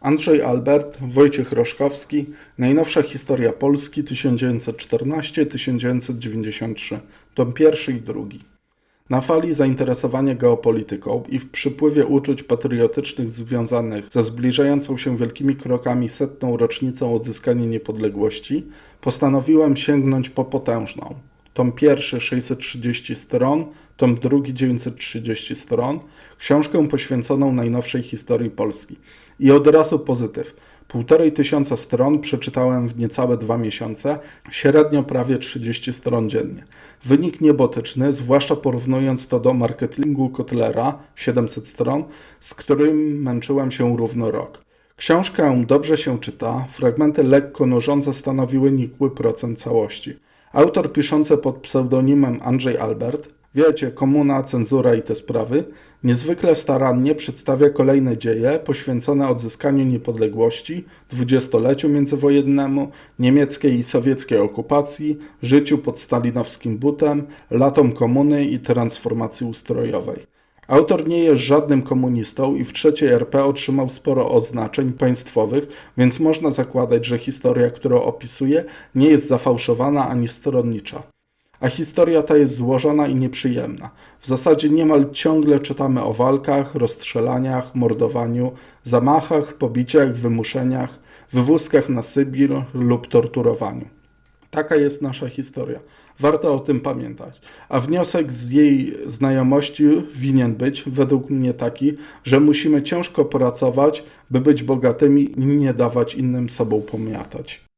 Andrzej Albert, Wojciech Roszkowski, Najnowsza historia Polski 1914-1993, tom pierwszy i drugi. Na fali zainteresowania geopolityką i w przypływie uczuć patriotycznych związanych ze zbliżającą się wielkimi krokami setną rocznicą odzyskania niepodległości, postanowiłem sięgnąć po potężną. Tom pierwszy 630 stron, tom drugi 930 stron, książkę poświęconą najnowszej historii Polski. I od razu pozytyw. Półtorej tysiąca stron przeczytałem w niecałe dwa miesiące, średnio prawie 30 stron dziennie. Wynik niebotyczny, zwłaszcza porównując to do marketingu Kotlera 700 stron, z którym męczyłem się równo rok. Książkę dobrze się czyta, fragmenty lekko nużące stanowiły nikły procent całości. Autor piszący pod pseudonimem Andrzej Albert, wiecie, komuna, cenzura i te sprawy, niezwykle starannie przedstawia kolejne dzieje poświęcone odzyskaniu niepodległości, dwudziestoleciu międzywojennemu, niemieckiej i sowieckiej okupacji, życiu pod stalinowskim butem, latom komuny i transformacji ustrojowej. Autor nie jest żadnym komunistą i w trzeciej RP otrzymał sporo oznaczeń państwowych, więc można zakładać, że historia, którą opisuje, nie jest zafałszowana ani stronnicza. A historia ta jest złożona i nieprzyjemna. W zasadzie niemal ciągle czytamy o walkach, rozstrzelaniach, mordowaniu, zamachach, pobiciach, wymuszeniach, wywózkach na Sybir lub torturowaniu. Taka jest nasza historia. Warto o tym pamiętać. A wniosek z jej znajomości winien być, według mnie, taki, że musimy ciężko pracować, by być bogatymi i nie dawać innym sobą pomiatać.